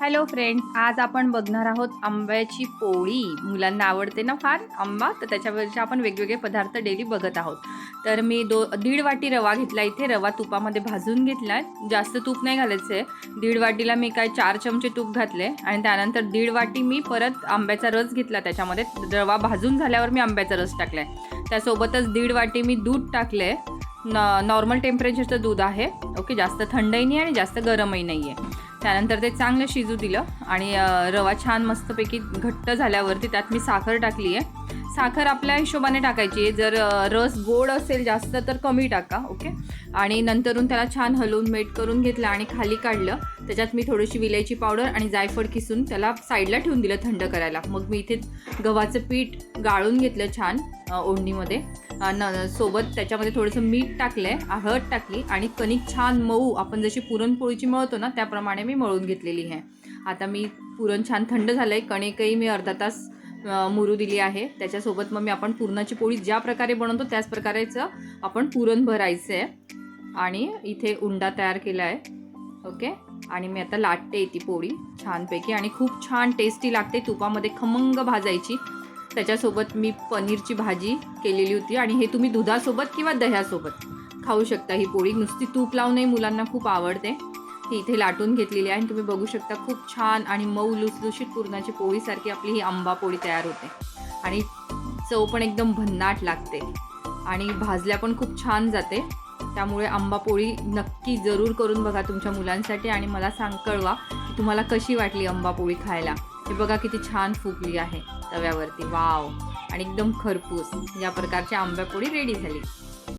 Hello friends आज आपण बघणार आहोत आंब्याची पोळी. मुलांना आवडते ना फार आंबा? तर त्याच्यावरचे आपण वेगवेगळे पदार्थ डेली बघत आहोत. तर मी दो दीड वाटी रवा घेतला इथे. रवा तुपामध्ये भाजून घेतला. आहे जास्त तूप नाही घालायचं आहे. दीड वाटीला मी काय चार चमचे तूप घातले. आणि त्यानंतर दीड वाटी मी परत आंब्याचा रस घेतला त्याच्यामध्ये. रवा भाजून झाल्यावर मी आंब्याचा रस टाकला आहे त्यासोबतच दीड वाटी मी दूध टाकलं आहे न नॉर्मल टेम्परेचरचं दूध आहे. ओके जास्त थंडही नाही आणि जास्त गरमही नाही आहे त्यानंतर ते चांगलं शिजू दिलं आणि रवा छान मस्तपैकी घट्ट झाल्यावरती त्यात मी साखर टाकली आहे. साखर आपल्या हिशोबाने टाकायची आहे. जर रस गोड असेल जास्त तर कमी टाका ओके आणि नंतरून त्याला छान हलवून मेट करून घेतलं आणि खाली काढलं. त्याच्यात मी थोडीशी विलायची पावडर आणि जायफळ किसून त्याला साईडला ठेवून दिलं थंड करायला. मग मी इथे गव्हाचं पीठ गाळून घेतलं छान ओढणीमध्ये. न सोबत त्याच्यामध्ये थोडंसं मीठ टाकलं आहे हळद टाकली आणि कणिक छान मऊ आपण जशी पुरणपोळीची मळतो ना त्याप्रमाणे मी मळून घेतलेली आहे. आता मी पुरण छान थंड झालं आहे कणिकही मी अर्धा तास मुरू दिली आहे. त्याच्यासोबत मग मी आपण पुरणाची पोळी ज्या प्रकारे बनवतो त्याच प्रकारेचं आपण पुरण भरायचं आहे आणि इथे उंडा तयार केला आहे ओके? आणि मी आता लाटते ती पोळी छानपैकी आणि खूप छान टेस्टी लागते. तुपामध्ये खमंग भाजायची. त्याच्यासोबत मी पनीरची भाजी केलेली होती आणि हे तुम्ही दुधासोबत किंवा दह्यासोबत खाऊ शकता ही पोळी. नुसती तूप लावूनही मुलांना खूप आवडते. ही इथे लाटून घेतलेली आहे आणि तुम्ही बघू शकता खूप छान आणि मऊ लुसलुशीत पुरणाची पोळीसारखी आपली ही आंबा पोळी तयार होते. आणि चव पण एकदम भन्नाट लागते. आणि भाजल्या पण खूप छान जाते. त्यामुळे आंबा पोळी नक्की जरूर करून बघा तुमच्या मुलांसाठी आणि मला सांग कळवा की तुम्हाला कशी वाटली आंबा पोळी खायला. हे बघा किती छान फुगली आहे तव्यावरती. वाव. आणि एकदम खरपूस. या प्रकारची आंब्यापोळी रेडी झाली.